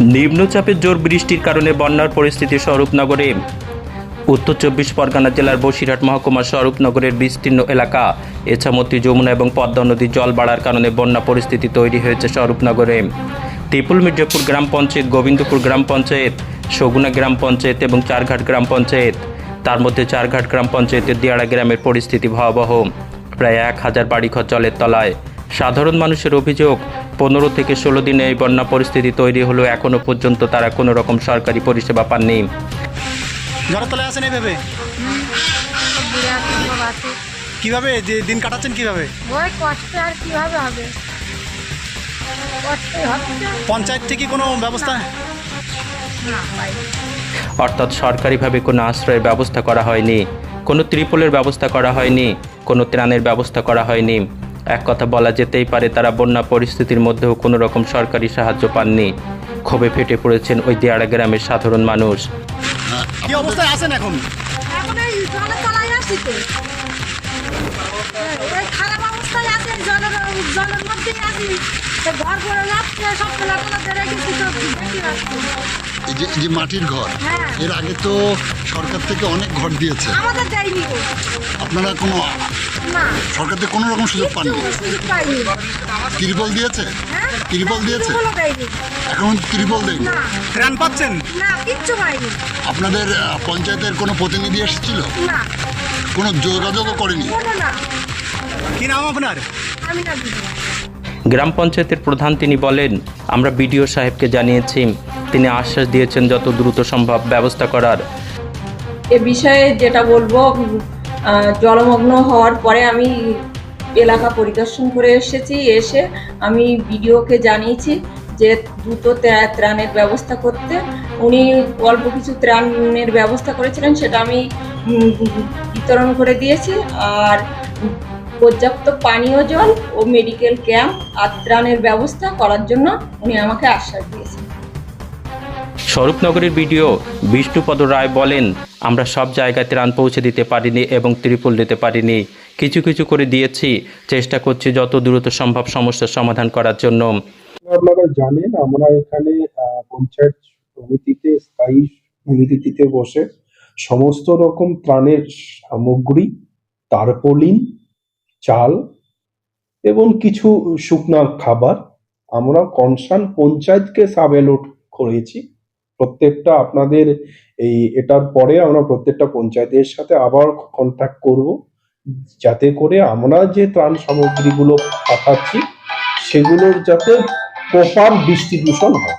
নিম্নচাপের জোর বৃষ্টির কারণে বন্যার পরিস্থিতি স্বরূপনগরে। উত্তর চব্বিশ পরগনা জেলার বসিরহাট মহকুমার স্বরূপনগরের বিস্তীর্ণ এলাকা। এছামতি যমুনা এবং পদ্মা নদীর জল বাড়ার কারণে বন্যা পরিস্থিতি তৈরি হয়েছে স্বরূপনগরে। ত্রিপুল মির্জাপুর গ্রাম পঞ্চায়েত, গোবিন্দপুর গ্রাম পঞ্চায়েত সগুনা গ্রাম পঞ্চায়েত এবং চারঘাট গ্রাম পঞ্চায়েত। তার মধ্যে চারঘাট গ্রাম পঞ্চায়েতের দিয়াড়া গ্রামের পরিস্থিতি ভয়াবহ। প্রায় এক হাজার বাড়িঘর জলের তলায়। সাধারণ মানুষের অভিযোগ পনেরো থেকে ষোলো দিনে এই বন্যা পরিস্থিতি তৈরি হলেও এখনও পর্যন্ত তারা কোনো রকম সরকারি পরিষেবা পাননি। ঝড়ের তলায় আসেন এইভাবে? কীভাবে? দিন কাটাচ্ছেন কীভাবে? ওই কষ্ট আর কীভাবে হবে? পঞ্চায়েত থেকে কোনো ব্যবস্থা? অর্থাৎ সরকারিভাবে কোনো আশ্রয়ের ব্যবস্থা করা হয়নি কোনো ত্রিপলের ব্যবস্থা করা হয়নি কোনো ত্রাণের ব্যবস্থা করা হয়নি। এক কথা বলা যেতেই পারে তারা বন্যা পরিস্থিতির মধ্যেও কোনো রকম সরকারি সাহায্য পাননি। ক্ষোভে ফেটে পড়েছেন ওই দেয়াড়া গ্রামের সাধারণ মানুষ। কি অবস্থায় আছেন এখন? এখন এই জলের তলায় আসি তো। খারাপ অবস্থায় আছে জলের জলের মধ্যেই আছি। ঘর করে যাচ্ছে সব খেলাধুলা বেড়ে তো দেখি রাখছি এই যে যে মাটির ঘর হ্যাঁ। এর আগে তো সরকার থেকে অনেক ঘর দিয়েছে। আমাদের দেয়নি আপনারা কোনো সরকার থেকে কোনো রকম সুযোগ পাননি। ত্রিপল দিয়েছে? হ্যাঁ ত্রিপল দিয়েছে? এখন ত্রিপল দেয়নি? ত্রাণ পাচ্ছেন? আপনাদের পঞ্চায়েতের কোনো প্রতিনিধি এসেছিল? না। কোনো যোগাযোগও করেনি? কি নাম আপনার? আমি না দিদি গ্রাম পঞ্চায়েতের প্রধান তিনি বলেন আমরা বিডিও সাহেবকে জানিয়েছি তিনি আশ্বাস দিয়েছেন যত দ্রুত সম্ভব ব্যবস্থা করার। এ বিষয়ে যেটা বলব জলমগ্ন হওয়ার পরে আমি এলাকা পরিদর্শন করে এসেছি, এসে আমি বিডিওকে জানিয়েছি যে দ্রুত ত্রা- ত্রাণের ব্যবস্থা করতে। উনি অল্প কিছু ত্রাণের ব্যবস্থা করেছিলেন, সেটা আমি বিতরণ করে দিয়েছি। আর পর্যাপ্ত পানীয় জল ও মেডিকেল ক্যাম্প আর ত্রাণের ব্যবস্থা করার জন্য উনি আমাকে আশ্বাস দিয়েছেন। স্বরূপনগরের ভিডিও বিষ্ণুপদ রায় বলেন, আমরা সব জায়গায় ত্রাণ পৌঁছে দিতে পারিনি এবং ত্রিপল দিতে পারিনি। কিছু কিছু করে দিয়েছি। চেষ্টা করছি যত দ্রুত সম্ভব সমস্যার সমাধান করার জন্য। আপনারা জানেন, আমরা এখানে পঞ্চায়েত সমিতিতে, স্থায়ী সমিতিতে বসে সমস্ত রকম ত্রাণের সামগ্রী, তারপলিন, চাল এবং কিছু শুকনা খাবার আমরা কনসার্ন পঞ্চায়েতকে সাবেলোট করেছি। প্রত্যেকটা আপনাদের এই এটার পরে আমরা প্রত্যেকটা পঞ্চায়েতের সাথে আবার কন্ট্যাক্ট করব। যাতে করে আমরা যে ত্রাণ সামগ্রীগুলো পাঠাচ্ছি, সেগুলোর যাতে প্রপার ডিস্ট্রিবিউশন হয়।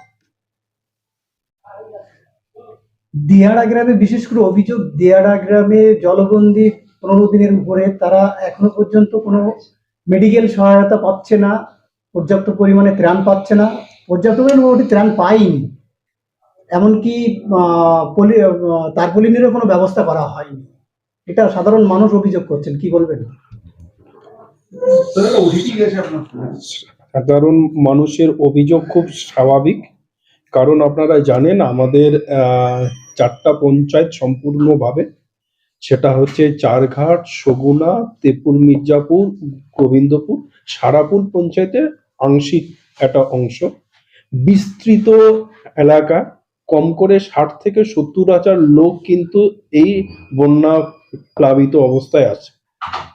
দিয়াড়া গ্রামে বিশেষ করে অভিযোগ, দিয়াড়া গ্রামে জলবন্দি পনেরো দিনের উপরে তারা এখনও পর্যন্ত কোনো মেডিকেল সহায়তা পাচ্ছে না, পর্যাপ্ত পরিমাণে ত্রাণ পাচ্ছে না। পর্যাপ্ত পরিমাণে ত্রাণ পায়নি। এমনকি পলি আহ, তারপলিনেরও কোনো ব্যবস্থা করা হয়নি। এটা সাধারণ মানুষ অভিযোগ করছেন কি বলবেন? সাধারণ মানুষের অভিযোগ খুব স্বাভাবিক। কারণ আপনারা জানেন আমাদের আহ, চারটা পঞ্চায়েত সম্পূর্ণভাবে সেটা হচ্ছে চারঘাট সগুনা তেপুর মির্জাপুর গোবিন্দপুর সারাপুর পঞ্চায়েতের আংশিক একটা অংশ। বিস্তৃত এলাকা কম করে ষাট থেকে সত্তর হাজার লোক কিন্তু এই বন্যা প্লাবিত অবস্থায় আছে।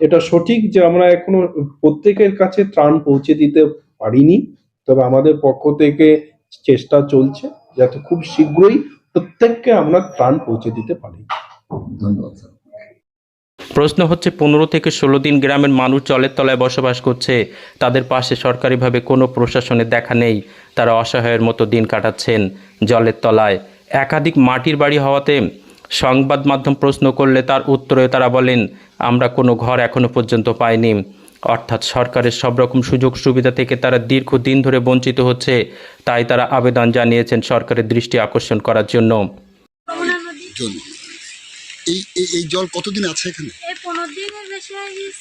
এটা সঠিক যে আমরা এখনও প্রত্যেকের কাছে ত্রাণ পৌঁছে দিতে পারিনি তবে আমাদের পক্ষ থেকে চেষ্টা চলছে যাতে খুব শীঘ্রই প্রত্যেককে আমরা ত্রাণ পৌঁছে দিতে পারি। ধন্যবাদ প্রশ্ন হচ্ছে পনেরো থেকে ষোলো দিন গ্রামের মানুষ জলের তলায় বসবাস করছে তাদের পাশে সরকারিভাবে কোনো প্রশাসনের দেখা নেই। তারা অসহায়ের মতো দিন কাটাচ্ছেন। জলের তলায় একাধিক মাটির বাড়ি হওয়াতে সংবাদ মাধ্যম প্রশ্ন করলে তার উত্তরে তারা বলেন আমরা কোনো ঘর এখনও পর্যন্ত পাইনি। অর্থাৎ সরকারের সব রকম সুযোগ সুবিধা থেকে তারা দীর্ঘদিন ধরে বঞ্চিত হচ্ছে। তাই তারা আবেদন জানিয়েছেন সরকারের দৃষ্টি আকর্ষণ করার জন্য। এই জল কতদিন আছে এখানে?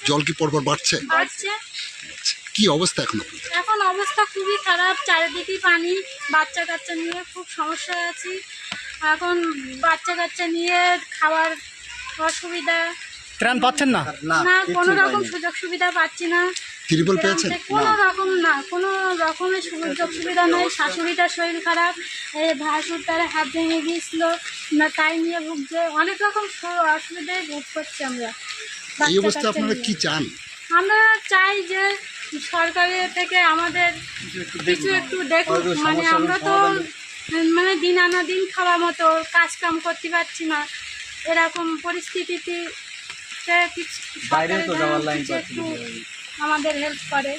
জল কি পরপর বাড়ছে। বাড়ছে। কি অবস্থা এখন এখন অবস্থা খুবই খারাপ চারিদিকে পানি বাচ্চা কাচ্চা নিয়ে খুব সমস্যায় আছি। এখন বাচ্চা কাচ্চা নিয়ে খাওয়ার অসুবিধা। ত্রাণ পাচ্ছেন না? না কোনো রকম সুযোগ সুবিধা পাচ্ছি না। ত্রিপল পেয়েছেন? কোনো রকম না কোনো রকমের সুযোগ সুবিধা নাই। শাশুড়িটার শরীর খারাপ এই ভাসুর তার হাত ভেঙে গিয়েছিল না তাই নিয়ে ভুগছে। অনেক রকম অসুবিধায় ভোগ করছি আমরা। এই কাচ্চা আপনারা কি চান? আমরা চাই যে সরকারের থেকে আমাদের কিছু একটু দেখুক মানে আমরা তো মানে দিন আনা দিন খাওয়া মতো কাজকাম করতে পারছি না। এরকম পরিস্থিতিতে কিছু একটু আমাদের হেল্প করে।